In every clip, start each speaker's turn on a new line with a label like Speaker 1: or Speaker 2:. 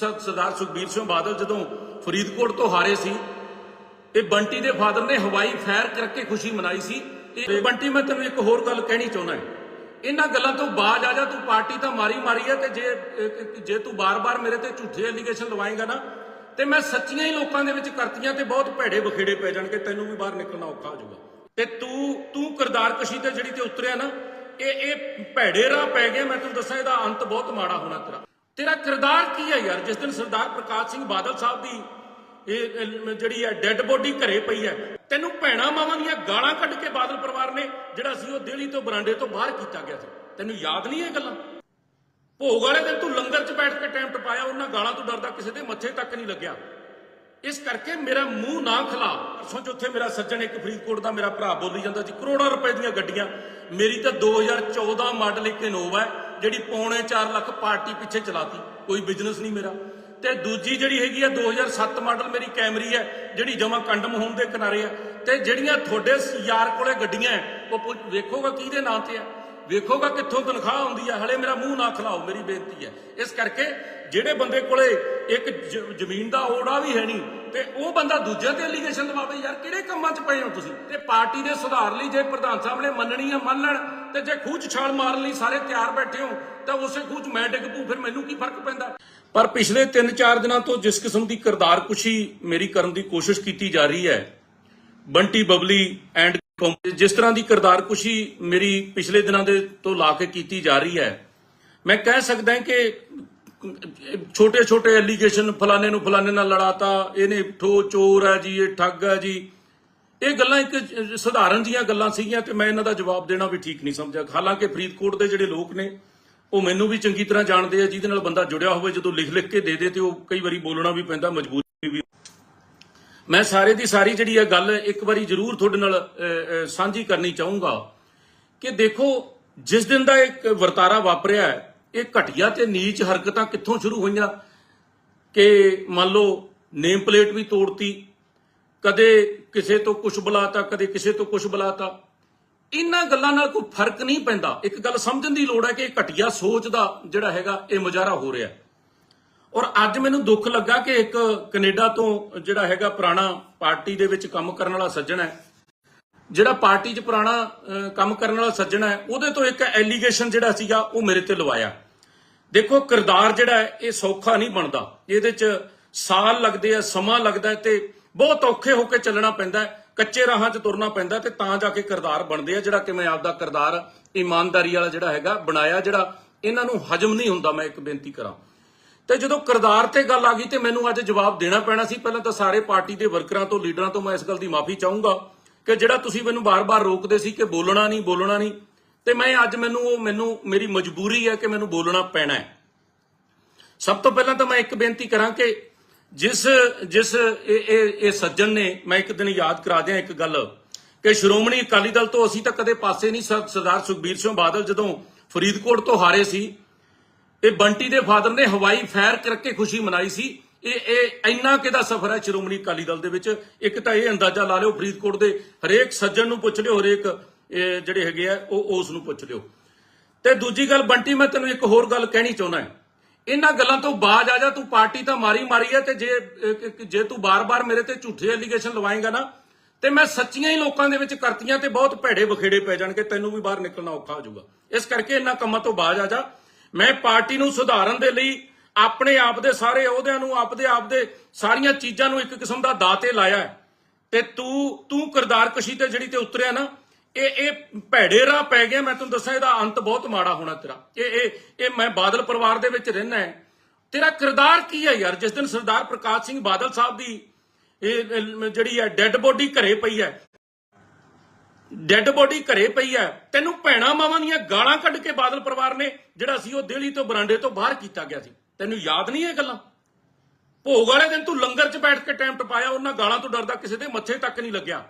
Speaker 1: ਸ- ਸਰਦਾਰ ਸੁਖਬੀਰ ਸਿੰਘ ਬਾਦਲ ਜਦੋਂ ਫਰੀਦਕੋਟ ਤੋਂ ਹਾਰੇ ਸੀ, ਇਹ ਬੰਟੀ ਦੇ ਫਾਦਰ ਨੇ ਹਵਾਈ ਫੈਰ ਕਰਕੇ ਖੁਸ਼ੀ ਮਨਾਈ ਸੀ। ਇਹ ਬੰਟੀ, ਮੈਂ ਤੈਨੂੰ ਇੱਕ ਹੋਰ ਗੱਲ ਕਹਿਣੀ ਚਾਹੁੰਦਾ ਹਾਂ। ਇਹਨਾਂ ਗੱਲਾਂ ਤੋਂ ਬਾਜ ਆ ਜਾ, ਤੂੰ ਪਾਰਟੀ ਤਾਂ ਮਾਰੀ ਮਾਰੀ ਹੈ ਤੇ ਜੇ ਜੇ ਤੂੰ ਬਾਰ-ਬਾਰ ਮੇਰੇ ਤੇ ਝੂਠੇ ਐਲੀਗੇਸ਼ਨ ਲਵਾਏਗਾ ਨਾ, ਤੇ ਮੈਂ ਸੱਚੀਆਂ ਹੀ ਲੋਕਾਂ ਦੇ ਵਿੱਚ ਕਰਤੀਆਂ ਤੇ ਬਹੁਤ ਭੈੜੇ ਬਖੇੜੇ ਪੈ ਜਾਣਗੇ, ਤੈਨੂੰ ਵੀ ਬਾਹਰ ਨਿਕਲਣਾ ਔਖਾ ਹੋ ਜਾਊਗਾ। ਤੇ ਤੂੰ ਤੂੰ ਕਰਦਾਰਕਸ਼ੀ ਤੇ ਜਿਹੜੀ ਤੇ ਉਤਰਿਆ ਨਾ, ਇਹ ਇਹ ਭੈੜੇ ਰਾਹ ਪੈ ਗਿਆ ਮੈਂ ਤੈਨੂੰ ਦੱਸਾਂ, ਇਹਦਾ ਅੰਤ ਬਹੁਤ ਮਾੜਾ ਹੋਣਾ ਤੇਰਾ। ਤੇਰਾ ਕਿਰਦਾਰ ਕੀ ਹੈ ਯਾਰ? ਜਿਸ ਦਿਨ ਸਰਦਾਰ ਪ੍ਰਕਾਸ਼ ਸਿੰਘ ਬਾਦਲ ਸਾਹਿਬ ਦੀ ਇਹ ਜਿਹੜੀ ਹੈ ਡੈੱਡ ਬੋਡੀ ਘਰੇ ਪਈ ਹੈ, ਤੈਨੂੰ ਭੈਣਾ ਮਾਵਾਂ ਦੀਆਂ ਗਾਲਾਂ ਕੱਢ ਕੇ ਬਾਦਲ ਪਰਿਵਾਰ ਨੇ ਜਿਹੜਾ ਸੀ ਉਹ ਦਿੱਲੀ ਤੋਂ ਬਰਾਂਡੇ ਤੋਂ ਬਾਹਰ ਕੀਤਾ ਗਿਆ ਸੀ। ਤੈਨੂੰ ਯਾਦ ਨਹੀਂ ਇਹ ਗੱਲਾਂ? ਭੋਗ ਵਾਲੇ ਦਿਨ ਤੂੰ ਲੰਗਰ 'ਚ ਬੈਠ ਕੇ ਟਾਈਮ ਟਪਾਇਆ, ਉਹਨਾਂ ਗਾਲਾਂ ਤੋਂ ਡਰਦਾ ਕਿਸੇ ਦੇ ਮੱਥੇ ਤੱਕ ਨਹੀਂ ਲੱਗਿਆ। ਇਸ ਕਰਕੇ ਮੇਰਾ ਮੂੰਹ ਨਾ ਖਲਾ। ਪਰਸੋਂ ਚ ਮੇਰਾ ਸੱਜਣ ਇੱਕ ਫਰੀਦਕੋਟ ਦਾ ਮੇਰਾ ਭਰਾ ਬੋਲੀ ਜਾਂਦਾ ਸੀ, ਕਰੋੜਾਂ ਰੁਪਏ ਦੀਆਂ ਗੱਡੀਆਂ। ਮੇਰੀ ਤਾਂ 2014 ਮਾਡਲ ਇੱਕ ਇਨੋਵਾ ਹੈ। ਜਿਹੜੀ ਪੌਣੇ 4 ਲੱਖ ਪਾਰਟੀ ਪਿੱਛੇ ਚਲਾਤੀ ਕੋਈ ਬਿਜ਼ਨਸ ਨਹੀਂ ਮੇਰਾ। ਤੇ ਦੂਜੀ ਜਿਹੜੀ ਹੈਗੀ ਆ 2007 ਮਾਡਲ ਮੇਰੀ ਕੈਮਰੀ ਹੈ ਜਿਹੜੀ ਜਮਾ ਕੰਡਮ ਹੋਣ ਦੇ ਕਿਨਾਰੇ ਹੈ ਤੇ ਜਿਹੜੀਆਂ ਤੁਹਾਡੇ ਯਾਰ ਕੋਲੇ ਗੱਡੀਆਂ ਹੈ, ਉਹ ਪੁੱਛ- ਵੇਖੋਗਾ ਕਿਹਦੇ ਨਾਂ ਤੇ ਹੈ ਵੇਖੋਗਾ ਕਿੱਥੋਂ ਤਨਖਾਹ ਆਉਂਦੀ ਹੈ ਹਲੇ ਮੇਰਾ ਮੂੰਹ ਨਾ ਖਲਾਓ ਮੇਰੀ ਬੇਨਤੀ ਹੈ ਇਸ ਕਰਕੇ ਜਿਹੜੇ ਬੰਦੇ ਕੋਲੇ ਇੱਕ ਜ਼ਮੀਨ ਦਾ ਓੜਾ ਵੀ ਹੈ ਨਹੀਂ ਤੇ ਉਹ ਬੰਦਾ ਦੂਜਿਆਂ ਤੇ ਐਲੀਗੇਸ਼ਨ ਲਵਾਵੇ ਯਾਰ ਕਿਹੜੇ ਕੰਮਾਂ 'ਚ ਪਏ ਹੋ ਤੁਸੀਂ? ਤੇ ਪਾਰਟੀ ਦੇ ਸੁਧਾਰ ਲਈ ਜੇ ਪ੍ਰਧਾਨ ਸਾਹਿਬ ਨੇ ਮੰਨਣੀ ਹੈ ਮੰਨ ਲੈਣ ਤੇ ਜੇ ਖੂਹ 'ਚ ਛਾਲ ਮਾਰਨ ਲਈ, ਸਾਰੇ ਤਿਆਰ ਬੈਠੇ ਹੋ, ਤਾਂ ਉਸੇ ਖੂਹ 'ਚ ਮੈਂ ਡਿੱਗ ਪੂ ਫਿਰ ਮੈਨੂੰ ਕੀ ਫ਼ਰਕ ਪੈਂਦਾ? ਪਰ ਪਿਛਲੇ 3-4 ਦਿਨਾਂ ਤੋਂ ਜਿਸ ਕਿਸਮ ਦੀ ਕਿਰਦਾਰ ਮੇਰੀ ਕਰਨ ਦੀ ਕੋਸ਼ਿਸ਼ ਕੀਤੀ ਜਾ ਰਹੀ ਹੈ, ਬੰਟੀ ਬਬਲੀ ਐਂਡ ਜਿਸ ਤਰ੍ਹਾਂ ਦੀ ਕਿਰਦਾਰਕੁਸ਼ੀ ਮੇਰੀ ਪਿਛਲੇ ਦਿਨਾਂ ਦੇ ਤੋਂ ਲਾ ਕੇ ਕੀਤੀ ਜਾ ਰਹੀ ਹੈ, ਮੈਂ ਕਹਿ ਸਕਦਾ ਕਿ ਛੋਟੇ ਛੋਟੇ ਐਲੀਗੇਸ਼ਨ ਫਲਾਣੇ ਨੂੰ ਫਲਾਣੇ ਨਾਲ ਲੜਾਤਾ, ਇਹਨੇ ਠੋ ਚੋਰ ਹੈ ਜੀ, ਇਹ ਠੱਗ ਹੈ ਜੀ ਇਹ ਗੱਲਾਂ ਇੱਕ ਸਧਾਰਨ ਜੀਆਂ ਗੱਲਾਂ ਸੀਗੀਆਂ ਤੇ ਮੈਂ ਇਹਨਾਂ ਦਾ ਜਵਾਬ ਦੇਣਾ ਵੀ ਠੀਕ ਨਹੀਂ ਸਮਝਿਆ। ਹਾਲਾਂਕਿ ਫਰੀਦਕੋਟ ਦੇ ਜਿਹੜੇ ਲੋਕ ਨੇ, ਉਹ ਮੈਨੂੰ ਵੀ ਚੰਗੀ ਤਰ੍ਹਾਂ ਜਾਣਦੇ ਆ, ਜਿਹਦੇ ਨਾਲ ਬੰਦਾ ਜੁੜਿਆ ਹੋਵੇ, ਜਦੋਂ ਲਿਖ ਲਿਖ ਕੇ ਦੇ ਦੇ ਤੇ ਉਹ ਕਈ ਵਾਰੀ ਬੋਲਣਾ ਵੀ ਪੈਂਦਾ, ਮਜਬੂਰੀ ਵੀ ਮੈਂ ਸਾਰੇ ਦੀ ਸਾਰੀ ਜਿਹੜੀ ਇਹ ਗੱਲ ਇੱਕ ਵਾਰੀ ਜ਼ਰੂਰ ਤੁਹਾਡੇ ਨਾਲ ਸਾਂਝੀ ਕਰਨੀ ਚਾਹੂੰਗਾ ਕਿ ਦੇਖੋ, ਜਿਸ ਦਿਨ ਦਾ ਇੱਕ ਵਰਤਾਰਾ ਵਾਪਰਿਆ ਇਹ ਘਟੀਆ ਤੇ ਨੀਚ ਹਰਕਤਾਂ ਕਿੱਥੋਂ ਸ਼ੁਰੂ ਹੋਈਆਂ? ਕਿ ਮੰਨ ਲਓ, ਨੇਮ ਪਲੇਟ ਵੀ ਤੋੜਤੀ, ਕਦੇ ਕਿਸੇ ਤੋਂ ਕੁਝ ਬੁਲਾਤਾ, ਕਦੇ ਕਿਸੇ ਤੋਂ ਕੁਝ ਬੁਲਾਤਾ। ਇਹਨਾਂ ਗੱਲਾਂ ਨਾਲ ਕੋਈ ਫ਼ਰਕ ਨਹੀਂ ਪੈਂਦਾ। ਇੱਕ ਗੱਲ ਸਮਝਣ ਦੀ ਲੋੜ ਹੈ ਕਿ ਘਟੀਆ ਸੋਚ ਦਾ ਜਿਹੜਾ ਹੈਗਾ, ਇਹ ਮੁਜ਼ਾਹਰਾ ਹੋ ਰਿਹਾ ਔਰ ਅੱਜ ਮੈਨੂੰ ਦੁੱਖ ਲੱਗਾ ਕਿ ਇੱਕ ਕੈਨੇਡਾ ਤੋਂ ਜਿਹੜਾ ਹੈਗਾ ਪੁਰਾਣਾ ਪਾਰਟੀ ਦੇ ਵਿੱਚ ਕੰਮ ਕਰਨ ਵਾਲਾ ਸੱਜਣ ਹੈ। ਜਿਹੜਾ ਪਾਰਟੀ 'ਚ ਪੁਰਾਣਾ ਕੰਮ ਕਰਨ ਵਾਲਾ ਸੱਜਣ ਹੈ, ਉਹਦੇ ਤੋਂ ਇੱਕ ਐਲੀਗੇਸ਼ਨ ਜਿਹੜਾ ਸੀਗਾ, ਉਹ ਮੇਰੇ ਤੇ ਲਵਾਇਆ। ਦੇਖੋ, ਕਿਰਦਾਰ ਜਿਹੜਾ ਇਹ ਸੌਖਾ ਨਹੀਂ ਬਣਦਾ। ਇਹਦੇ 'ਚ ਸਾਲ ਲੱਗਦੇ ਆ, ਸਮਾਂ ਲੱਗਦਾ ਹੈ ਤੇ ਬਹੁਤ ਔਖੇ ਹੋ ਕੇ ਚੱਲਣਾ ਪੈਂਦਾ ਹੈ, ਕੱਚੇ ਰਾਹਾਂ 'ਚ ਤੁਰਨਾ ਪੈਂਦਾ ਤੇ ਤਾਂ ਜਾ ਕੇ ਕਿਰਦਾਰ ਬਣਦੇ ਆ, ਜਿਹੜਾ ਕਿ ਮੈਂ ਆਪਦਾ ਕਿਰਦਾਰ ਇਮਾਨਦਾਰੀ ਵਾਲਾ ਜਿਹੜਾ ਹੈਗਾ ਬਣਾਇਆ, ਜਿਹੜਾ ਇਹਨਾਂ ਨੂੰ ਹਜਮ ਨਹੀਂ ਹੁੰਦਾ, ਮੈਂ ਇੱਕ ਬੇਨਤੀ ਕਰਾਂ। ਤੇ ਜਦੋਂ ਕਿਰਦਾਰ ਤੇ ਗੱਲ ਆ ਗਈ ਤੇ ਮੈਨੂੰ ਅੱਜ ਜਵਾਬ ਦੇਣਾ ਪੈਣਾ ਸੀ, ਪਹਿਲਾਂ ਤਾਂ ਸਾਰੇ ਪਾਰਟੀ ਦੇ ਵਰਕਰਾਂ ਤੋਂ, ਲੀਡਰਾਂ ਤੋਂ ਮੈਂ ਇਸ ਗੱਲ ਦੀ ਮਾਫੀ ਚਾਹੂੰਗਾ ਕਿ ਜਿਹੜਾ ਤੁਸੀਂ ਮੈਨੂੰ ਬਾਰ-ਬਾਰ ਰੋਕਦੇ ਸੀ ਕਿ ਬੋਲਣਾ ਨਹੀਂ ਬੋਲਣਾ ਨਹੀਂ, ਤੇ ਮੈਂ ਅੱਜ ਮੈਨੂੰ ਉਹ, ਮੈਨੂੰ ਮੇਰੀ ਮਜਬੂਰੀ ਹੈ ਕਿ ਮੈਨੂੰ ਬੋਲਣਾ ਪੈਣਾ ਹੈ। ਸਭ ਤੋਂ ਪਹਿਲਾਂ ਤਾਂ ਮੈਂ ਇੱਕ ਬੇਨਤੀ ਕਰਾਂ ਕਿ ਜਿਸ ਜਿਸ ਇਹ ਇਹ ਸੱਜਣ ਨੇ, ਮੈਂ ਇੱਕ ਦਿਨ ਯਾਦ ਕਰਾ ਦਿਆਂ ਇੱਕ ਗੱਲ, ਕਿ ਸ਼੍ਰੋਮਣੀ ਅਕਾਲੀ ਦਲ ਤੋਂ ਅਸੀਂ ਤਾਂ ਕਦੇ ਪਾਸੇ ਨਹੀਂ ਸਰਦਾਰ ਸੁਖਬੀਰ ਸਿੰਘ ਬਾਦਲ ਜਦੋਂ ਫਰੀਦਕੋਟ ਤੋਂ ਹਾਰੇ ਸੀ, ਇਹ ਬੰਟੀ ਦੇ ਫਾਦਰ ਨੇ ਹਵਾਈ ਫਾਇਰ ਕਰਕੇ ਖੁਸ਼ੀ ਮਨਾਈ ਸੀ, ਇਹ ਇਹ ਇੰਨਾ ਕਿਦਾ ਸਫ਼ਰ ਹੈ ਸ਼੍ਰੋਮਣੀ ਅਕਾਲੀ ਦਲ ਦੇ ਵਿੱਚ ਇੱਕ ਤਾਂ ਇਹ ਅੰਦਾਜ਼ਾ ਲਾ ਲਿਓ, ਫਰੀਦਕੋਟ ਦੇ ਹਰੇਕ ਸੱਜਣ ਨੂੰ ਪੁੱਛ ਲਿਓ, ਹਰੇਕ, ਇਹ ਜਿਹੜੇ ਹੈਗੇ ਆ, ਉਹ, ਉਸ ਨੂੰ ਪੁੱਛ ਲਿਓ ਤੇ ਦੂਜੀ ਗੱਲ, ਬੰਟੀ, ਮੈਂ ਤੈਨੂੰ ਇੱਕ ਹੋਰ ਗੱਲ ਕਹਿਣੀ ਚਾਹੁੰਦਾ ਹਾਂ। ਇਹਨਾਂ ਗੱਲਾਂ ਤੋਂ ਬਾਜ ਆ ਜਾ, ਤੂੰ ਪਾਰਟੀ ਤਾਂ ਮਾਰੀ ਮਾਰੀ ਹੈ ਤੇ ਜੇ ਜੇ ਤੂੰ ਬਾਰ-ਬਾਰ ਮੇਰੇ ਤੇ ਝੂਠੇ ਐਲੀਗੇਸ਼ਨ ਲਵਾਏਗਾ ਨਾ, ਤੇ ਮੈਂ ਸੱਚੀਆਂ ਹੀ ਲੋਕਾਂ ਦੇ ਵਿੱਚ ਕਰਤੀਆਂ ਤੇ ਬਹੁਤ ਭੈੜੇ ਬਖੇੜੇ ਪੈ ਜਾਣਗੇ, ਤੈਨੂੰ ਵੀ ਬਾਹਰ ਨਿਕਲਣਾ ਔਖਾ ਹੋ ਜਾਊਗਾ। ਇਸ ਕਰਕੇ ਇਹਨਾਂ ਕੰਮਾਂ ਤੋਂ ਬਾਜ ਆ ਜਾ। ਮੈਂ ਪਾਰਟੀ ਨੂੰ ਸੁਧਾਰਨ ਦੇ ਲਈ ਆਪਣੇ ਆਪ ਦੇ ਸਾਰੇ ਅਹੁਦਿਆਂ ਨੂੰ, ਆਪਦੇ ਆਪ ਦੇ ਸਾਰੀਆਂ ਚੀਜ਼ਾਂ ਨੂੰ ਇੱਕ ਕਿਸਮ ਦਾ ਦਾਤੇ ਲਾਇਆ ਤੇ ਤੂੰ ਤੂੰ ਕਰਦਾਰਕਸ਼ੀ ਤੇ ਜਿਹੜੀ ਤੇ ਉਤਰਿਆ ਨਾ ਇਹ ਇਹ ਭੈੜੇ ਰਾਹ ਪੈ ਗਿਆ ਮੈਂ ਤੈਨੂੰ ਦੱਸਾਂ, ਇਹਦਾ ਅੰਤ ਬਹੁਤ ਮਾੜਾ ਹੋਣਾ ਤੇਰਾ। ਇਹ ਇਹ ਇਹ ਮੈਂ ਬਾਦਲ ਪਰਿਵਾਰ ਦੇ ਵਿੱਚ ਰਹਿਣਾ ਹੈ। ਤੇਰਾ ਕਿਰਦਾਰ ਕੀ ਹੈ ਯਾਰ? ਜਿਸ ਦਿਨ ਸਰਦਾਰ ਪ੍ਰਕਾਸ਼ ਸਿੰਘ ਬਾਦਲ ਸਾਹਿਬ ਦੀ, ਇਹ ਜਿਹੜੀ ਹੈ ਡੈੱਡ ਬੋਡੀ ਘਰੇ ਪਈ ਹੈ। ਡੈੱਡ ਬੋਡੀ ਘਰੇ ਪਈ ਹੈ। ਤੈਨੂੰ ਭੈਣਾ ਮਾਵਾਂ ਦੀਆਂ ਗਾਲਾਂ ਕੱਢ ਕੇ ਬਾਦਲ ਪਰਿਵਾਰ ਨੇ, ਜਿਹੜਾ ਸੀ ਉਹ ਦਿੱਲੀ ਤੋਂ ਬਰਾਂਡੇ ਤੋਂ ਬਾਹਰ ਕੀਤਾ ਗਿਆ ਸੀ। ਤੈਨੂੰ ਯਾਦ ਨਹੀਂ ਇਹ ਗੱਲਾਂ? ਭੋਗ ਵਾਲੇ ਦਿਨ ਤੂੰ ਲੰਗਰ 'ਚ ਬੈਠ ਕੇ ਟਾਈਮ ਟਪਾਇਆ, ਉਹਨਾਂ ਗਾਲਾਂ ਤੋਂ ਡਰਦਾ ਕਿਸੇ ਦੇ ਮੱਥੇ ਤੱਕ ਨਹੀਂ ਲੱਗਿਆ।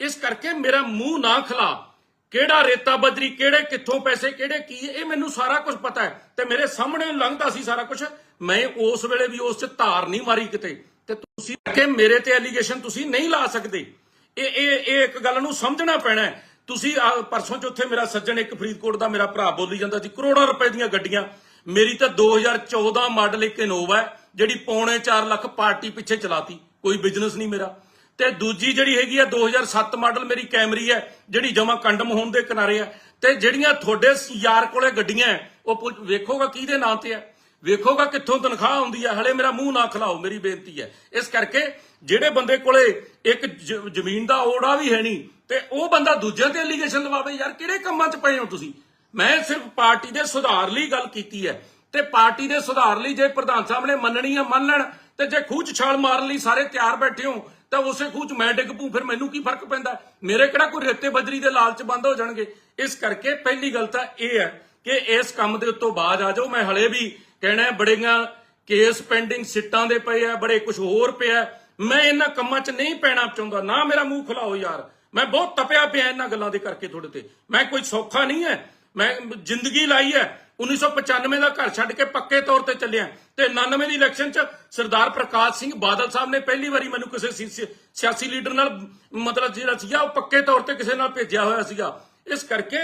Speaker 1: ਇਸ ਕਰਕੇ ਮੇਰਾ ਮੂੰਹ ਨਾ ਖਲਾ। ਕਿਹੜਾ ਰੇਤਾ ਬਦਰੀ, ਕਿਹੜੇ ਕਿੱਥੋਂ ਪੈਸੇ, ਕਿਹੜੇ ਕੀ, ਇਹ ਮੈਨੂੰ ਸਾਰਾ ਕੁਝ ਪਤਾ ਹੈ। ਤੇ ਮੇਰੇ ਸਾਹਮਣੇ ਲੰਘਦਾ ਸੀ ਸਾਰਾ ਕੁਝ। ਮੈਂ ਉਸ ਵੇਲੇ ਵੀ ਉਸ 'ਚ ਧਾਰ ਨਹੀਂ ਮਾਰੀ ਕਿਤੇ। ਤੇ ਤੁਸੀਂ ਕਿ ਮੇਰੇ ਤੇ ਐਲੀਗੇਸ਼ਨ ਤੁਸੀਂ ਨਹੀਂ ਲਾ ਸਕਦੇ? ਇਹ ਇਹ ਇਹ ਇੱਕ ਗੱਲ ਨੂੰ ਸਮਝਣਾ ਪੈਣਾ ਹੈ। ਤੁਸੀਂ ਪਰਸੋਂ ਚ ਉੱਥੇ ਮੇਰਾ ਸੱਜਣ ਇੱਕ ਫਰੀਦਕੋਟ ਦਾ ਮੇਰਾ ਭਰਾ ਬੋਲੀ ਜਾਂਦਾ ਸੀ ਕਰੋੜਾਂ ਰੁਪਏ ਦੀਆਂ ਗੱਡੀਆਂ। ਮੇਰੀ ਤਾਂ 2014 ਮਾਡਲ ਇੱਕ ਇਨੋਵਾ ਹੈ, ਜਿਹੜੀ ਪੌਣੇ 4 ਲੱਖ ਪਾਰਟੀ ਪਿੱਛੇ ਚਲਾਤੀ। ਕੋਈ ਬਿਜ਼ਨਸ ਨਹੀਂ ਮੇਰਾ। ਤੇ ਦੂਜੀ ਜਿਹੜੀ ਹੈਗੀ ਆ 2007 ਮਾਡਲ ਮੇਰੀ ਕੈਮਰੀ ਹੈ, ਜਿਹੜੀ ਜਮਾ ਕੰਡਮ ਹੋਣ ਦੇ ਕਿਨਾਰੇ ਆ। ਤੇ ਜਿਹੜੀਆਂ ਤੁਹਾਡੇ ਯਾਰ ਕੋਲੇ ਗੱਡੀਆਂ ਉਹ ਵੇਖੋਗਾ ਕਿਹਦੇ ਨਾਂ ਤੇ ਹੈ ਵੇਖੋਗਾ ਕਿੱਥੋਂ ਤਨਖਾਹ ਆਉਂਦੀ ਹੈ ਹਲੇ ਮੇਰਾ ਮੂੰਹ ਨਾ ਖਲਾਓ, ਮੇਰੀ ਬੇਨਤੀ ਹੈ ਇਸ ਕਰਕੇ ਜਿਹੜੇ ਬੰਦੇ ਕੋਲੇ ਇੱਕ ਜ਼ਮੀਨ ਦਾ ਓੜਾ ਵੀ ਹੈ ਨਹੀਂ, ਤੇ ਉਹ ਬੰਦਾ ਦੂਜਿਆਂ ਤੇ ਐਲੀਗੇਸ਼ਨ ਲਵਾਵੇ, ਯਾਰ ਕਿਹੜੇ ਕੰਮਾਂ 'ਚ ਪਏ ਹੋ ਤੁਸੀਂ? ਮੈਂ ਸਿਰਫ ਪਾਰਟੀ ਦੇ ਸੁਧਾਰ ਲਈ ਗੱਲ ਕੀਤੀ ਹੈ ਤੇ ਪਾਰਟੀ ਦੇ ਸੁਧਾਰ ਲਈ ਜੇ ਪ੍ਰਧਾਨ ਸਾਹਿਬ ਨੇ ਮੰਨਣੀ ਆ ਮੰਨ ਲੈਣ ਤੇ ਜੇ ਖੂਹ 'ਚ ਛਾਲ ਮਾਰਨ ਲਈ ਸਾਰੇ ਤਿਆਰ ਬੈਠੇ ਹੋ ਤਾਂ ਉਸੇ ਖੂਹ 'ਚ ਮੈਂ ਡਿੱਗ ਪੂ ਫਿਰ ਮੈਨੂੰ ਕੀ ਫ਼ਰਕ ਪੈਂਦਾ? ਮੇਰੇ ਕਿਹੜਾ ਕੋਈ ਰੇਤੇ ਬਜਰੀ ਦੇ ਲਾਲਚ ਬੰਦ ਹੋ ਜਾਣਗੇ? ਇਸ ਕਰਕੇ ਪਹਿਲੀ ਗੱਲ ਤਾਂ ਇਹ ਹੈ ਕਿ ਇਸ ਕੰਮ ਦੇ ਉੱਤੋਂ ਬਾਅਦ ਆ ਜਾਓ। ਮੈਂ ਹਲੇ ਵੀ ਕਹਿਣਾ ਬੜੀਆਂ ਕੇਸ ਪੈਂਡਿੰਗ ਸਿੱਟਾਂ ਦੇ ਪਏ ਆ, ਬੜੇ ਕੁਝ ਹੋਰ ਪਿਆ ਮੈਂ ਇਹਨਾਂ ਕੰਮਾਂ 'ਚ ਨਹੀਂ ਪੈਣਾ ਚਾਹੁੰਦਾ। ਨਾ ਮੇਰਾ ਮੂੰਹ ਖੁਲਾਓ ਯਾਰ। ਮੈਂ ਬਹੁਤ ਤਪਿਆ ਪਿਆ ਇਹਨਾਂ ਗੱਲਾਂ ਦੇ ਕਰਕੇ ਤੁਹਾਡੇ ਤੇ। ਮੈਂ ਕੋਈ ਸੌਖਾ ਨਹੀਂ ਹੈ। ਮੈਂ ਜ਼ਿੰਦਗੀ ਲਾਈ ਹੈ। 1995 ਦਾ ਘਰ ਛੱਡ ਕੇ ਪੱਕੇ ਤੌਰ ਤੇ ਚੱਲਿਆ। ਤੇ 99 ਦੀ ਇਲੈਕਸ਼ਨ 'ਚ ਸਰਦਾਰ ਪ੍ਰਕਾਸ਼ ਸਿੰਘ ਬਾਦਲ ਸਾਹਿਬ ਨੇ ਪਹਿਲੀ ਵਾਰੀ ਮੈਨੂੰ ਕਿਸੇ ਸਿਆਸੀ ਲੀਡਰ ਨਾਲ ਮਤਲਬ ਜਿਹੜਾ ਸੀਗਾ, ਉਹ ਪੱਕੇ ਤੌਰ ਤੇ ਕਿਸੇ ਨਾਲ ਭੇਜਿਆ ਹੋਇਆ ਸੀਗਾ। ਇਸ ਕਰਕੇ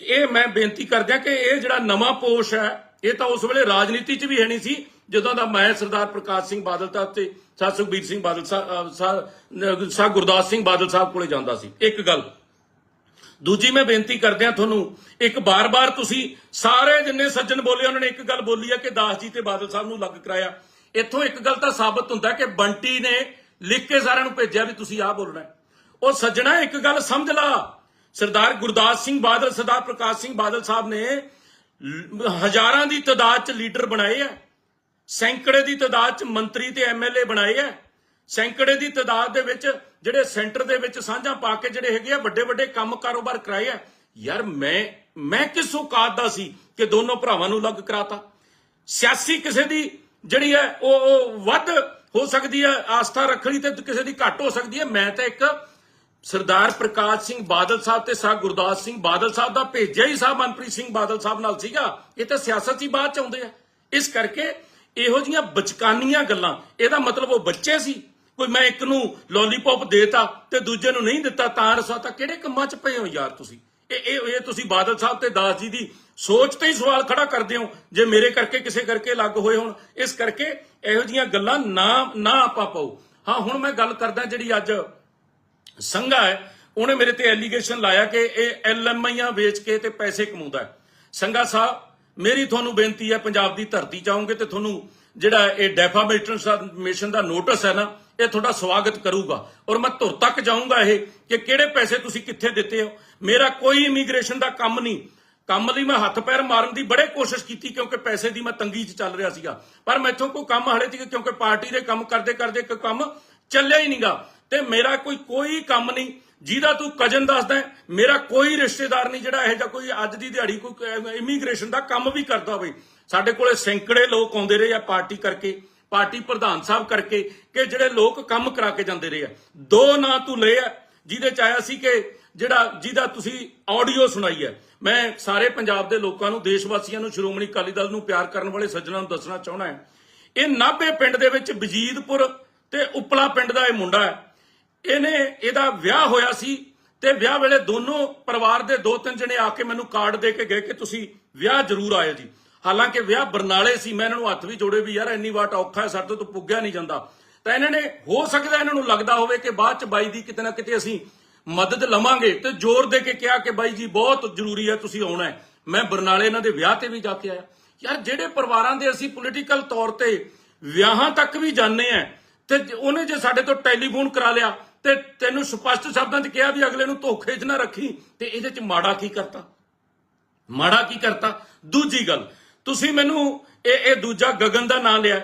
Speaker 1: ਇਹ ਮੈਂ ਬੇਨਤੀ ਕਰਦਿਆਂ ਕਿ ਇਹ ਜਿਹੜਾ ਨਵਾਂ ਪੋਸ਼ ਹੈ, ਇਹ ਤਾਂ ਉਸ ਵੇਲੇ ਰਾਜਨੀਤੀ 'ਚ ਵੀ ਹੈ ਨਹੀਂ ਸੀ, ਜਦੋਂ ਦਾ ਮੈਂ ਸਰਦਾਰ ਪ੍ਰਕਾਸ਼ ਸਿੰਘ ਬਾਦਲ ਤਾਂ ਤੇ ਸਾ ਸੁਖਬੀਰ ਸਿੰਘ ਬਾਦਲ ਸਾਹਿਬ ਸਾ ਗੁਰਦਾਸ ਸਿੰਘ ਬਾਦਲ ਸਾਹਿਬ ਕੋਲੇ ਜਾਂਦਾ ਸੀ। ਇੱਕ ਗੱਲ ਦੂਜੀ ਮੈਂ ਬੇਨਤੀ ਕਰਦਿਆਂ ਤੁਹਾਨੂੰ, ਇੱਕ ਬਾਰ-ਬਾਰ ਤੁਸੀਂ ਸਾਰੇ ਜਿੰਨੇ ਸੱਜਣ ਬੋਲੇ, ਉਹਨਾਂ ਨੇ ਇੱਕ ਗੱਲ ਬੋਲੀ ਹੈ ਕਿ ਦਾਸ ਜੀ ਤੇ ਬਾਦਲ ਸਾਹਿਬ ਨੂੰ ਲੱਗ ਕਰਾਇਆ। ਇੱਥੋਂ ਇੱਕ ਗੱਲ ਤਾਂ ਸਾਬਤ ਹੁੰਦਾ ਕਿ ਬੰਟੀ ਨੇ ਲਿਖ ਕੇ ਸਾਰਿਆਂ ਨੂੰ ਭੇਜਿਆ ਵੀ ਤੁਸੀਂ ਆਹ ਬੋਲਣਾ ਉਹ ਸੱਜਣਾ, ਇੱਕ ਗੱਲ ਸਮਝ ਲਾ। ਸਰਦਾਰ ਗੁਰਦਾਸ ਸਿੰਘ ਬਾਦਲ, ਸਰਦਾਰ ਪ੍ਰਕਾਸ਼ ਸਿੰਘ ਬਾਦਲ ਸਾਹਿਬ ਨੇ ਹਜ਼ਾਰਾਂ ਦੀ ਤਾਦਾਦ ਚ ਲੀਡਰ ਬਣਾਏ ਆ। ਸੈਂਕੜੇ ਦੀ ਤਾਦਾਦ ਚ ਮੰਤਰੀ ਤੇ ਐਮਐਲਏ ਬਣਾਏ ਆ। ਸੈਂਕੜੇ ਦੀ ਤਾਦਾਦ ਦੇ ਵਿੱਚ ਜਿਹੜੇ ਸੈਂਟਰ ਦੇ ਵਿੱਚ ਸਾਂਝਾ ਪਾ ਕੇ ਜਿਹੜੇ ਹੈਗੇ ਆ ਵੱਡੇ ਵੱਡੇ ਕੰਮ ਕਾਰੋਬਾਰ ਕਰਾਏ ਆ। ਯਾਰ ਮੈਂ ਮੈਂ ਕਿਸ ਔਕਾਤ ਦਾ ਸੀ ਕਿ ਦੋਨੋਂ ਭਰਾਵਾਂ ਨੂੰ ਲੱਗ ਕਰਾਤਾ? ਸਿਆਸੀ ਕਿਸੇ ਦੀ ਜਿਹੜੀ ਹੈ, ਉਹ ਵੱਧ ਹੋ ਸਕਦੀ ਹੈ, ਆਸਥਾ ਰੱਖਣੀ ਤੇ ਕਿਸੇ ਦੀ ਘੱਟ ਹੋ ਸਕਦੀ ਹੈ। ਮੈਂ ਤਾਂ ਇੱਕ ਸਰਦਾਰ ਪ੍ਰਕਾਸ਼ ਸਿੰਘ ਬਾਦਲ ਸਾਹਿਬ ਤੇ ਸਾਹ ਗੁਰਦਾਸ ਸਿੰਘ ਬਾਦਲ ਸਾਹਿਬ ਦਾ ਭੇਜਿਆ ਹੀ ਸਾਹਿਬ ਮਨਪ੍ਰੀਤ ਸਿੰਘ ਬਾਦਲ ਸਾਹਿਬ ਨਾਲ ਸੀਗਾ। ਇਹ ਤਾਂ ਸਿਆਸਤ ਹੀ ਬਾਅਦ ਚ ਆਉਂਦੇ ਆ। ਇਸ ਕਰਕੇ ਇਹੋ ਜੀਆਂ ਬਚਕਾਨੀਆਂ ਗੱਲਾਂ, ਇਹਦਾ ਮਤਲਬ ਉਹ ਬੱਚੇ ਸੀ। ਕੋਈ ਮੈਂ ਇੱਕ ਨੂੰ ਲੋਲੀਪੌਪ ਦੇਤਾ ਤੇ ਦੂਜੇ ਨੂੰ ਨਹੀਂ ਦਿੱਤਾ ਤਾਂ ਰਸਾ ਤਾਂ ਕਿਹੜੇ ਕੰਮਾਂ 'ਚ ਪਏ ਹੋ ਯਾਰ ਤੁਸੀਂ? ਇਹ ਇਹ ਇਹ ਤੁਸੀਂ ਬਾਦਲ ਸਾਹਿਬ ਤੇ ਦਾਸ ਜੀ ਦੀ ਸੋਚ ਤੇ ਹੀ ਸਵਾਲ ਖੜਾ ਕਰਦੇ ਹੋ ਜੇ ਮੇਰੇ ਕਰਕੇ ਕਿਸੇ ਕਰਕੇ ਲੱਗ ਹੋਏ ਹੋਣ। ਇਸ ਕਰਕੇ ਇਹੋ ਜੀਆਂ ਗੱਲਾਂ ਨਾ ਨਾ ਆਪਾਂ ਪਾਓ। ਹਾਂ, ਹੁਣ ਮੈਂ ਗੱਲ ਕਰਦਾ ਜਿਹੜੀ ਅੱਜ ਸੰਘਾ ਹੈ, ਉਹਨੇ ਮੇਰੇ ਤੇ ਐਲੀਗੇਸ਼ਨ ਲਾਇਆ ਕਿ ਇਹ ਐਲਐਮਆਈਆਂ ਵੇਚ ਕੇ ਤੇ ਪੈਸੇ ਕਮਾਉਂਦਾ ਹੈ। ਸੰਘਾ ਸਾਹਿਬ, ਮੇਰੀ ਤੁਹਾਨੂੰ ਬੇਨਤੀ ਹੈ, ਪੰਜਾਬ ਦੀ ਧਰਤੀ ਚਾਹੋਗੇ ਤੇ ਤੁਹਾਨੂੰ ਜਿਹੜਾ ਇਹ ਡੈਫਾਮੇਸ਼ਨ ਦਾ ਨੋਟਿਸ ਹੈ ਨਾ ਇਹ ਤੁਹਾਡਾ ਸਵਾਗਤ ਕਰੂਗਾ। ਔਰ ਮੈਂ ਧੁਰ ਤੱਕ ਜਾਊਂਗਾ ਇਹ ਕਿ ਕਿਹੜੇ ਪੈਸੇ ਤੁਸੀਂ ਕਿੱਥੇ ਦਿੱਤੇ ਹੋ। ਮੇਰਾ ਕੋਈ ਇਮੀਗ੍ਰੇਸ਼ਨ ਦਾ ਕੰਮ ਨਹੀਂ। ਕੰਮ ਲਈ ਮੈਂ ਹੱਥ ਪੈਰ ਮਾਰਨ ਦੀ ਬੜੇ ਕੋਸ਼ਿਸ਼ ਕੀਤੀ ਕਿਉਂਕਿ ਪੈਸੇ ਦੀ ਮੈਂ ਤੰਗੀ 'ਚ ਚੱਲ ਰਿਹਾ ਸੀਗਾ। ਪਰ ਮੈਥੋਂ ਕੋਈ ਕੰਮ ਹਲੇ ਤੱਕ ਕਿਉਂਕਿ ਪਾਰਟੀ ਦੇ ਕੰਮ ਕਰਦੇ ਕਰਦੇ ਕੋਈ ਕੰਮ ਚੱਲਿਆ ਹੀ ਨਹੀਂਗਾ। ਤੇ ਮੇਰਾ ਕੋਈ ਕੋਈ ਕੰਮ ਨਹੀਂ। ਜਿਹਦਾ ਤੂੰ ਕਜਨ ਦੱਸਦਾ ਮੇਰਾ ਕੋਈ ਰਿਸ਼ਤੇਦਾਰ ਨਹੀਂ ਜਿਹੜਾ ਇਹੋ ਜਿਹਾ ਕੋਈ ਅੱਜ ਦੀ ਦਿਹਾੜੀ ਕੋਈ ਇਮੀਗ੍ਰੇਸ਼ਨ ਦਾ ਕੰਮ ਵੀ ਕਰਦਾ ਹੋਵੇ। ਸਾਡੇ ਕੋਲੇ ਸੈਂਕੜੇ ਲੋਕ ਆਉਂਦੇ ਰਹੇ ਆ ਪਾਰਟੀ ਕਰਕੇ। ਪਾਰਟੀ ਪ੍ਰਧਾਨ ਸਾਹਿਬ ਕਰਕੇ ਕਿ ਜਿਹੜੇ ਲੋਕ ਕੰਮ ਕਰਾ ਕੇ ਜਾਂਦੇ ਰਹੇ ਆ। ਦੋ ਨਾਂ ਤੂੰ ਲਏ ਆ, ਜਿਹਦੇ ਚ ਆਇਆ ਸੀ ਕਿ ਜਿਹੜਾ ਜਿਹਦਾ ਤੁਸੀਂ ਆਡੀਓ ਸੁਣਾਈ ਹੈ ਮੈਂ ਸਾਰੇ ਪੰਜਾਬ ਦੇ ਲੋਕਾਂ ਨੂੰ ਦੇਸ਼ ਵਾਸੀਆਂ ਨੂੰ, ਸ਼੍ਰੋਮਣੀ ਅਕਾਲੀ ਦਲ ਨੂੰ ਪਿਆਰ ਕਰਨ ਵਾਲੇ ਸੱਜਣਾਂ ਨੂੰ ਦੱਸਣਾ ਚਾਹਣਾ ਹੈ। ਇਹ ਨਾਭੇ ਪਿੰਡ ਦੇ ਵਿੱਚ ਬਜੀਦਪੁਰ ਤੇ ਉਪਲਾ ਪਿੰਡ ਦਾ ਇਹ ਮੁੰਡਾ ਹੈ। ਇਹਨੇ ਇਹਦਾ ਵਿਆਹ ਹੋਇਆ ਸੀ ਤੇ ਵਿਆਹ ਵੇਲੇ ਦੋਨੋਂ ਪਰਿਵਾਰ ਦੇ ਦੋ ਤਿੰਨ ਜਣੇ ਆ ਕੇ ਮੈਨੂੰ ਕਾਰਡ ਦੇ ਕੇ ਗਏ ਕਿ ਤੁਸੀਂ ਵਿਆਹ ਜ਼ਰੂਰ ਆਇਓ ਜੀ। ਹਾਲਾਂਕਿ ਵਿਆਹ ਬਰਨਾਲੇ ਸੀ, ਮੈਂ ਇਹਨਾਂ ਨੂੰ ਹੱਥ ਵੀ ਜੋੜੇ ਵੀ, ਯਾਰ ਇੰਨੀ ਵਾਟ ਔਖਾ ਹੈ, ਸਾਡੇ ਤੋਂ ਪੁੱਗਿਆ ਨਹੀਂ ਜਾਂਦਾ। ਤਾਂ ਇਹਨਾਂ ਨੇ, ਹੋ ਸਕਦਾ ਇਹਨਾਂ ਨੂੰ ਲੱਗਦਾ ਹੋਵੇ ਕਿ ਬਾਅਦ ਚ ਬਾਈ ਦੀ ਕਿਤੇ ਨਾ ਕਿਤੇ ਅਸੀਂ ਮਦਦ ਲਵਾਂਗੇ ਤੇ ਜ਼ੋਰ ਦੇ ਕੇ ਕਿਹਾ ਕਿ ਬਾਈ ਜੀ, ਬਹੁਤ ਜ਼ਰੂਰੀ ਹੈ, ਤੁਸੀਂ ਆਉਣਾ ਹੈ। ਮੈਂ ਬਰਨਾਲੇ ਇਹਨਾਂ ਦੇ ਵਿਆਹ ਤੇ ਵੀ ਜਾ ਕੇ ਆਇਆ। ਯਾਰ ਜਿਹੜੇ ਪਰਿਵਾਰਾਂ ਦੇ ਅਸੀਂ ਪੋਲੀਟੀਕਲ ਤੌਰ ਤੇ ਵਿਆਹਾਂ ਤੱਕ ਵੀ ਜਾਂਦੇ ਆ ਤੇ ਉਹਨੇ ਜੇ ਸਾਡੇ ਤੋਂ ਟੈਲੀਫੋਨ ਕਰਾ ਲਿਆ, ਤੇ ਤੈਨੂੰ ਸਪਸ਼ਟ ਸ਼ਬਦਾਂ 'ਚ ਕਿਹਾ ਵੀ ਅਗਲੇ ਨੂੰ ਧੋਖੇ 'ਚ ਨਾ ਰੱਖੀ, ਤੇ ਇਹਦੇ 'ਚ ਮਾੜਾ ਕੀ ਕਰਤਾ? ਮਾੜਾ ਕੀ ਕਰਤਾ? ਦੂਜੀ ਗੱਲ ਤੁਸੀਂ ਮੈਨੂੰ ਇਹ ਇਹ ਦੂਜਾ ਗਗਨ ਦਾ ਨਾਂ ਲਿਆ।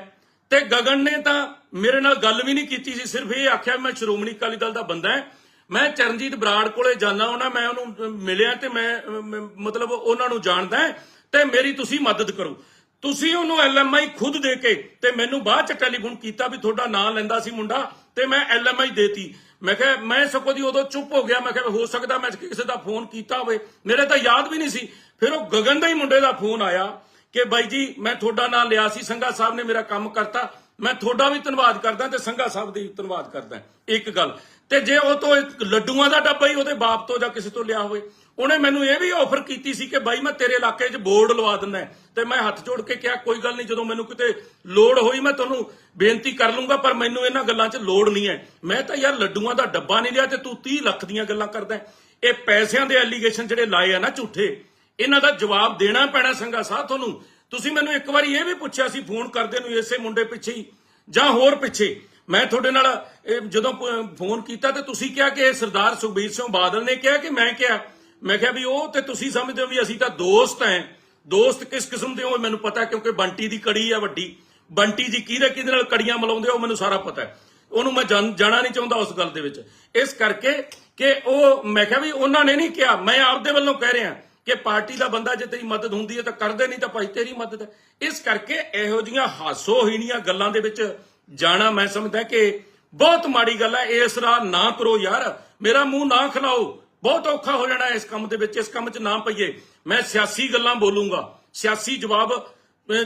Speaker 1: ਤੇ ਗਗਨ ਨੇ ਤਾਂ ਮੇਰੇ ਨਾਲ ਗੱਲ ਵੀ ਨਹੀਂ ਕੀਤੀ ਸੀ, ਸਿਰਫ ਇਹ ਆਖਿਆ, ਮੈਂ ਸ਼੍ਰੋਮਣੀ ਅਕਾਲੀ ਦਲ ਦਾ ਬੰਦਾ ਹਾਂ। ਮੈਂ ਚਰਨਜੀਤ ਬਰਾੜ ਕੋਲੇ ਜਾਣਾ ਉਹਨਾਂ ਮੈਂ ਉਹਨੂੰ ਮਿਲਿਆ ਤੇ ਮੈਂ ਮਤਲਬ ਉਹਨਾਂ ਨੂੰ ਜਾਣਦਾ ਤੇ ਮੇਰੀ ਤੁਸੀਂ ਮਦਦ ਕਰੋ। ਤੁਸੀਂ ਉਹਨੂੰ ਐਲਐਮਆਈ ਖੁਦ ਦੇ ਕੇ ਤੇ ਮੈਨੂੰ ਬਾਅਦ ਚ ਟੈਲੀਫੋਨ ਕੀਤਾ ਵੀ ਤੁਹਾਡਾ ਨਾਂ ਲੈਂਦਾ ਸੀ ਮੁੰਡਾ, ਤੇ ਮੈਂ ਐਲਐਮਆਈ ਦੇਤੀ। ਮੈਂ ਕਿਹਾ, ਮੈਂ ਸਗੋਂ ਦੀ ਉਦੋਂ ਚੁੱਪ ਹੋ ਗਿਆ, ਮੈਂ ਕਿਹਾ, ਹੋ ਸਕਦਾ ਮੈਂ ਕਿਸੇ ਦਾ ਫੋਨ ਕੀਤਾ ਹੋਵੇ। ਮੇਰੇ ਤਾਂ ਯਾਦ ਵੀ ਨਹੀਂ ਸੀ। ਫਿਰ ਉਹ ਗਗਨ ਦਾ ਹੀ ਮੁੰਡੇ ਦਾ ਫੋਨ ਆਇਆ। ਕਿ ਬਾਈ ਜੀ, ਮੈਂ ਤੁਹਾਡਾ ਨਾਂ ਲਿਆ ਸੀ, ਸੰਘਾ ਸਾਹਿਬ ਨੇ ਮੇਰਾ ਕੰਮ ਕਰਤਾ। ਮੈਂ ਤੁਹਾਡਾ ਵੀ ਧੰਨਵਾਦ ਕਰਦਾ ਤੇ ਸੰਘਾ ਸਾਹਿਬ ਦਾ ਵੀ ਧੰਨਵਾਦ ਕਰਦਾ। ਇੱਕ ਗੱਲ। ਤੇ ਜੇ ਉਹ ਤੋਂ ਇੱਕ ਲੱਡੂਆਂ ਦਾ ਡੱਬਾ ਹੀ ਉਹਦੇ ਬਾਪ ਤੋਂ ਜਾਂ ਕਿਸੇ ਤੋਂ ਲਿਆ ਹੋਵੇ, ਉਹਨੇ ਮੈਨੂੰ ਇਹ ਵੀ ਆਫਰ ਕੀਤੀ ਸੀ ਕਿ ਬਾਈ, ਮੈਂ ਤੇਰੇ ਇਲਾਕੇ 'ਚ ਬੋਰਡ ਲਵਾ ਦਿੰਦਾ ਹੈ। ਤੇ ਮੈਂ ਹੱਥ ਜੋੜ ਕੇ ਕਿਹਾ, ਕੋਈ ਗੱਲ ਨਹੀਂ, ਜਦੋਂ ਮੈਨੂੰ ਕਿਤੇ ਲੋੜ ਹੋਈ, ਮੈਂ ਤੁਹਾਨੂੰ ਬੇਨਤੀ ਕਰ ਲੂੰਗਾ, ਪਰ ਮੈਨੂੰ ਇਹਨਾਂ ਗੱਲਾਂ 'ਚ ਲੋੜ ਨਹੀਂ ਹੈ। ਮੈਂ ਤਾਂ ਯਾਰ ਲੱਡੂਆਂ ਦਾ ਡੱਬਾ ਨਹੀਂ ਲਿਆ ਤੇ ਤੂੰ 30 ਲੱਖ ਦੀਆਂ ਗੱਲਾਂ ਕਰਦਾ ਇਹ ਪੈਸਿਆਂ ਦੇ ਐਲੀਗੇਸ਼ਨ ਜਿਹੜੇ ਲਾਏ ਆ ਨਾ ਝੂਠੇ ਇਹਨਾਂ ਦਾ ਜਵਾਬ ਦੇਣਾ ਪੈਣਾ ਸੰਗਾ ਸਾਹਿਬ ਤੁਹਾਨੂੰ। ਤੁਸੀਂ ਮੈਨੂੰ ਇੱਕ ਵਾਰੀ ਇਹ ਵੀ ਪੁੱਛਿਆ ਸੀ ਫੋਨ ਕਰਦੇ ਨੂੰ ਇਸੇ ਮੁੰਡੇ ਪਿੱਛੇ ਹੀ ਜਾਂ ਹੋਰ ਪਿੱਛੇ। ਮੈਂ ਤੁਹਾਡੇ ਨਾਲ ਜਦੋਂ ਫੋਨ ਕੀਤਾ ਤੇ ਤੁਸੀਂ ਕਿਹਾ ਕਿ ਸਰਦਾਰ ਸੁਖਬੀਰ ਸਿੰਘ ਬਾਦਲ ਨੇ ਕਿਹਾ ਕਿ ਮੈਂ ਕਿਹਾ। ਮੈਂ ਕਿਹਾ ਵੀ ਉਹ ਤੇ ਤੁਸੀਂ ਸਮਝਦੇ ਹੋ ਵੀ ਅਸੀਂ ਤਾਂ ਦੋਸਤ ਐ ਦੋਸਤ ਕਿਸ ਕਿਸਮ ਦੇ ਹੋ ਮੈਨੂੰ ਪਤਾ ਕਿਉਂਕਿ ਬੰਟੀ ਦੀ ਕੜੀ ਆ ਵੱਡੀ। ਬੰਟੀ ਜੀ ਕਿਹਦੇ ਕਿਹਦੇ ਨਾਲ ਕੜੀਆਂ ਮਿਲਾਉਂਦੇ ਆ, ਉਹ ਮੈਨੂੰ ਸਾਰਾ ਪਤਾ ਹੈ। ਉਹਨੂੰ ਮੈਂ ਜਾਣ- ਜਾਣਾ ਨਹੀਂ ਚਾਹੁੰਦਾ ਉਸ ਗੱਲ ਦੇ ਵਿੱਚ। ਇਸ ਕਰਕੇ ਕਿ ਉਹ ਮੈਂ ਕਿਹਾ ਵੀ ਉਹਨਾਂ ਨੇ ਨਹੀਂ ਕਿਹਾ ਮੈਂ ਆਪਦੇ ਵੱਲੋਂ ਕਹਿ ਰਿਹਾ। ਕਿ ਪਾਰਟੀ ਦਾ ਬੰਦਾ ਜੇ ਤੇਰੀ ਮਦਦ ਹੁੰਦੀ ਹੈ ਤਾਂ ਕਰਦੇ ਨਹੀਂ ਤਾਂ ਭਾਈ ਤੇਰੀ ਮਦਦ ਹੈ। ਇਸ ਕਰਕੇ ਇਹੋ ਜੀਆਂ ਹਾਸੋਹੀਣੀਆਂ ਗੱਲਾਂ ਦੇ ਵਿੱਚ ਜਾਣਾ ਮੈਂ ਸਮਝਦਾ ਕਿ ਬਹੁਤ ਮਾੜੀ ਗੱਲ ਹੈ। ਇਸ ਰਾਹ ਨਾ ਕਰੋ ਯਾਰ। ਮੇਰਾ ਮੂੰਹ ਨਾ ਖਲਾਓ। ਬਹੁਤ ਔਖਾ ਹੋ ਜਾਣਾ ਇਸ ਕੰਮ ਦੇ ਵਿੱਚ। ਇਸ ਕੰਮ 'ਚ ਨਾ ਪਈਏ। ਮੈਂ ਸਿਆਸੀ ਗੱਲਾਂ ਬੋਲੂੰਗਾ। ਸਿਆਸੀ ਜਵਾਬ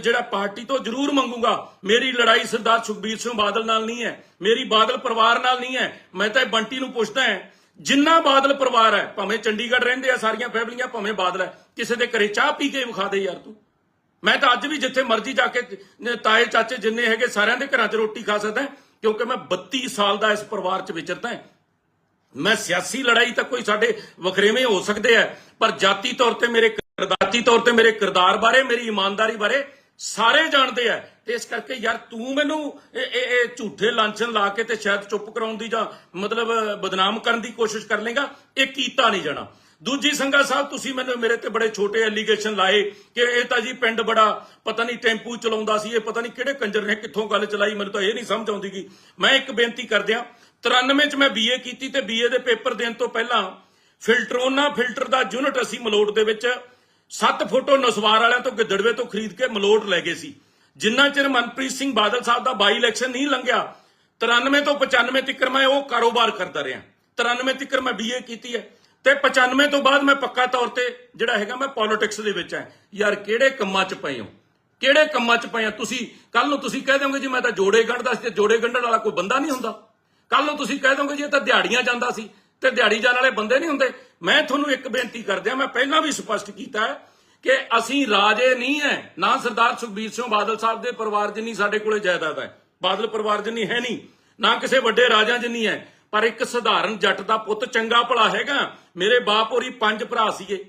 Speaker 1: ਜਿਹੜਾ ਪਾਰਟੀ ਤੋਂ ਜ਼ਰੂਰ ਮੰਗੂਗਾ। ਮੇਰੀ ਲੜਾਈ ਸਰਦਾਰ ਸੁਖਬੀਰ ਸਿੰਘ ਬਾਦਲ ਨਾਲ ਨਹੀਂ ਹੈ। ਮੇਰੀ ਬਾਦਲ ਪਰਿਵਾਰ ਨਾਲ ਨਹੀਂ ਹੈ। ਮੈਂ ਤਾਂ ਇਹ ਬੰਟੀ ਨੂੰ ਪੁੱਛਦਾ ਹਾਂ। ਜਿੰਨਾ ਬਾਦਲ ਪਰਿਵਾਰ ਹੈ, ਭਾਵੇਂ ਚੰਡੀਗੜ੍ਹ ਰਹਿੰਦੇ ਆ ਸਾਰੀਆਂ ਫੈਮਲੀਆਂ, ਭਾਵੇਂ ਬਾਦਲ ਹੈ, ਕਿਸੇ ਦੇ ਘਰੇ ਚਾਹ ਪੀ ਕੇ ਵਿਖਾ ਦੇ ਯਾਰ ਤੂੰ। ਮੈਂ ਤਾਂ ਅੱਜ ਵੀ ਜਿੱਥੇ ਮਰਜ਼ੀ ਜਾ ਕੇ ਤਾਏ, ਚਾਚੇ ਜਿੰਨੇ ਹੈਗੇ, ਸਾਰਿਆਂ ਦੇ ਘਰਾਂ 'ਚ ਰੋਟੀ ਖਾ ਸਕਦਾ ਕਿਉਂਕਿ ਮੈਂ 32 ਸਾਲ ਦਾ ਇਸ ਪਰਿਵਾਰ 'ਚ ਵਿਚਰਦਾ ਹਾਂ। ਮੈਂ ਸਿਆਸੀ ਲੜਾਈ ਤਾਂ ਕੋਈ ਸਾਡੇ ਵਖਰੇਵੇਂ ਹੋ ਸਕਦੇ ਆ ਪਰ ਜਾਤੀ ਤੌਰ ਤੇ ਮੇਰੇ ਕਰਦਾਤੀ ਤੌਰ ਤੇ ਮੇਰੇ ਕਿਰਦਾਰ ਬਾਰੇ, ਮੇਰੀ ਇਮਾਨਦਾਰੀ ਬਾਰੇ ਸਾਰੇ ਜਾਣਦੇ ਆ ਤੇ ਇਸ ਕਰਕੇ ਯਾਰ ਤੂੰ ਮੈਨੂੰ ਇਹ ਇਹ- ਝੂਠੇ ਲਾਂਛਨ ਲਾ ਕੇ ਤੇ ਸ਼ਾਇਦ ਚੁੱਪ ਕਰਾਉਣ ਦੀ ਜਾਂ ਮਤਲਬ ਬਦਨਾਮ ਕਰਨ ਦੀ ਕੋਸ਼ਿਸ਼ ਕਰ ਲੇਗਾ, ਇਹ ਕੀਤਾ ਨਹੀਂ ਜਾਣਾ। ਦੂਜੀ ਸੰਗਾ ਸਾਹਿਬ, ਤੁਸੀਂ ਮੈਨੂੰ ਮੇਰੇ ਤੇ ਬੜੇ ਛੋਟੇ ਐਲੀਗੇਸ਼ਨ ਲਾਏ ਕਿ ਇਹ ਤਾਂ ਜੀ ਪਿੰਡ ਬੜਾ ਪਤਾ ਨਹੀਂ ਟੈਂਪੂ ਚਲਾਉਂਦਾ ਸੀ, ਇਹ ਪਤਾ ਨਹੀਂ ਕਿਹੜੇ ਕੰਜਰ ਨੇ ਕਿੱਥੋਂ ਗੱਲ ਚਲਾਈ, ਮੈਨੂੰ ਤਾਂ ਇਹ ਨਹੀਂ ਸਮਝ ਆਉਂਦੀ ਗੀ। ਮੈਂ ਇੱਕ ਬੇਨਤੀ ਕਰਦਿਆਂ 93 ਚ ਮੈਂ ਬੀਏ ਕੀਤੀ ਤੇ ਬੀਏ ਦੇ ਪੇਪਰ ਦੇਣ ਤੋਂ ਪਹਿਲਾਂ ਫਿਲਟਰੋਨਾ ਫਿਲਟਰ ਦਾ ਯੂਨਿਟ ਅਸੀਂ ਮਲੋਟ ਦੇ ਵਿੱਚ ਸੱਤ ਫੋਟੋ ਨਸਵਾਰ ਵਾਲਿਆਂ ਤੋਂ ਗਿੱਦੜਵੇ ਤੋਂ ਖਰੀਦ ਕੇ ਮਲੋਟ ਲੈ ਗਏ ਸੀ। ਜਿੰਨਾ ਚਿਰ ਮਨਪ੍ਰੀਤ ਸਿੰਘ ਬਾਦਲ ਸਾਹਿਬ ਦਾ ਬਾਈ ਇਲੈਕਸ਼ਨ ਨਹੀਂ ਲੰਘਿਆ 93 ਤੋਂ 95 ਤੱਕ ਮੈਂ ਉਹ ਕਾਰੋਬਾਰ ਕਰਦਾ ਰਿਹਾ। 93 ਤੱਕ ਮੈਂ ਬੀਏ ਕੀਤੀ ਹੈ ਤੇ 95 ਤੋਂ ਬਾਅਦ ਮੈਂ ਪੱਕਾ ਤੌਰ ਤੇ ਜਿਹੜਾ ਹੈਗਾ ਮੈਂ ਪੋਲਿਟਿਕਸ ਦੇ ਵਿੱਚ ਆ ਯਾਰ ਕਿਹੜੇ ਕੰਮਾਂ 'ਚ ਪਏ ਹੋ? ਕਿਹੜੇ ਕੰਮਾਂ 'ਚ ਪਏ ਆ ਤੁਸੀਂ ਕੱਲ ਨੂੰ ਤੁਸੀਂ ਕਹਿ ਦੋਗੇ ਜੀ ਮੈਂ ਤਾਂ ਜੋੜੇ ਗੰਢਦਾ ਸੀ ਤੇ ਜੋੜੇ ਗੰਢਣ ਵਾਲਾ ਕੋਈ ਬੰਦਾ ਨਹੀਂ ਹੁੰਦਾ। ਕੱਲ ਨੂੰ ਤੁਸੀਂ ਕਹਿ ਦੋਗੇ ਜੀ ਇਹ ਤਾਂ ਦਿਹਾੜੀਆਂ ਜਾਂਦਾ ਸੀ। ਤੇ ਦਿਹਾੜੀ ਜਾਣ ਵਾਲੇ ਬੰਦੇ ਨਹੀਂ ਹੁੰਦੇ। ਮੈਂ ਤੁਹਾਨੂੰ ਇੱਕ ਬੇਨਤੀ ਕਰਦਿਆਂ, ਮੈਂ ਪਹਿਲਾਂ ਵੀ ਸਪਸ਼ਟ ਕੀਤਾ ਹੈ ਕਿ ਅਸੀਂ ਰਾਜੇ ਨਹੀਂ ਹੈ ਨਾ ਸਰਦਾਰ ਸੁਖਬੀਰ ਸਿੰਘ ਬਾਦਲ ਸਾਹਿਬ ਦੇ ਪਰਿਵਾਰ ਜਿੰਨੀ ਸਾਡੇ ਕੋਲੇ ਜਾਇਦਾਦ ਹੈ ਬਾਦਲ ਪਰਿਵਾਰ ਜਿੰਨੀ ਹੈ ਨਹੀਂ, ਨਾ ਕਿਸੇ ਵੱਡੇ ਰਾਜਾਂ ਜਿੰਨੀ ਹੈ ਪਰ ਇੱਕ ਸਧਾਰਨ ਜੱਟ ਦਾ ਪੁੱਤ ਚੰਗਾ ਭਲਾ ਹੈਗਾ। ਮੇਰੇ ਬਾਪ ਹੋਰੀ ਪੰਜ ਭਰਾ ਸੀਗੇ।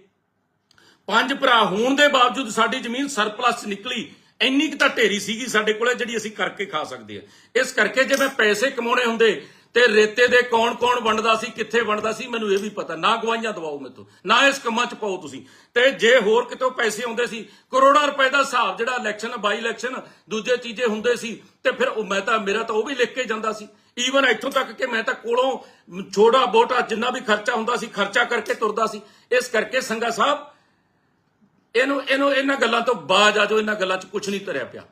Speaker 1: ਪੰਜ ਭਰਾ ਹੋਣ ਦੇ ਬਾਵਜੂਦ ਸਾਡੀ ਜ਼ਮੀਨ ਸਰਪਲਸ ਨਿਕਲੀ। ਇੰਨੀ ਕੁ ਤਾਂ ਢੇਰੀ ਸੀਗੀ ਸਾਡੇ ਕੋਲੇ ਜਿਹੜੀ ਅਸੀਂ ਕਰਕੇ ਖਾ ਸਕਦੇ ਆ ਇਸ ਕਰਕੇ ਜੇ ਮੈਂ ਪੈਸੇ ਕਮਾਉਣੇ ਹੁੰਦੇ ਤੇ ਰੇਤੇ ਦੇ ਕੌਣ ਕੌਣ ਵੰਡਦਾ ਸੀ, ਕਿੱਥੇ ਵੰਡਦਾ ਸੀ, ਮੈਨੂੰ ਇਹ ਵੀ ਪਤਾ। ਨਾ ਗਵਾਈਆਂ ਦਵਾਓ ਮੇਤੋਂ ਨਾ ਇਸ ਕੰਮਾਂ 'ਚ ਪਾਓ ਤੁਸੀਂ। ਤੇ ਜੇ ਹੋਰ ਕਿਤੋਂ ਪੈਸੇ ਆਉਂਦੇ ਸੀ, ਕਰੋੜਾਂ ਰੁਪਏ ਦਾ ਹਿਸਾਬ ਜਿਹੜਾ ਇਲੈਕਸ਼ਨ ਬਾਈ ਇਲੈਕਸ਼ਨ ਦੂਜੇ ਚੀਜ਼ੇ ਹੁੰਦੇ ਸੀ, ਤੇ ਫਿਰ ਉਹ ਮੈਂ ਤਾਂ, ਮੇਰਾ ਤਾਂ ਉਹ ਵੀ ਲਿਖ ਕੇ ਜਾਂਦਾ ਸੀ। ਈਵਨ ਇੱਥੋਂ ਤੱਕ ਕਿ ਮੈਂ ਤਾਂ ਕੋਲੋਂ ਛੋੜਾ ਬੋਟਾ ਜਿੰਨਾ ਵੀ ਖਰਚਾ ਹੁੰਦਾ ਸੀ, ਖਰਚਾ ਕਰਕੇ ਤੁਰਦਾ ਸੀ। ਇਸ ਕਰਕੇ ਸੰਗਾ ਸਾਹਿਬ, ਇਹਨੂੰ ਇਹਨੂੰ ਇਹਨਾਂ ਗੱਲਾਂ ਤੋਂ ਬਾਜ ਆ ਜਾਓ, ਇਹਨਾਂ ਗੱਲਾਂ 'ਚ ਕੁਝ ਨਹੀਂ ਧਰਿਆ ਪਿਆ।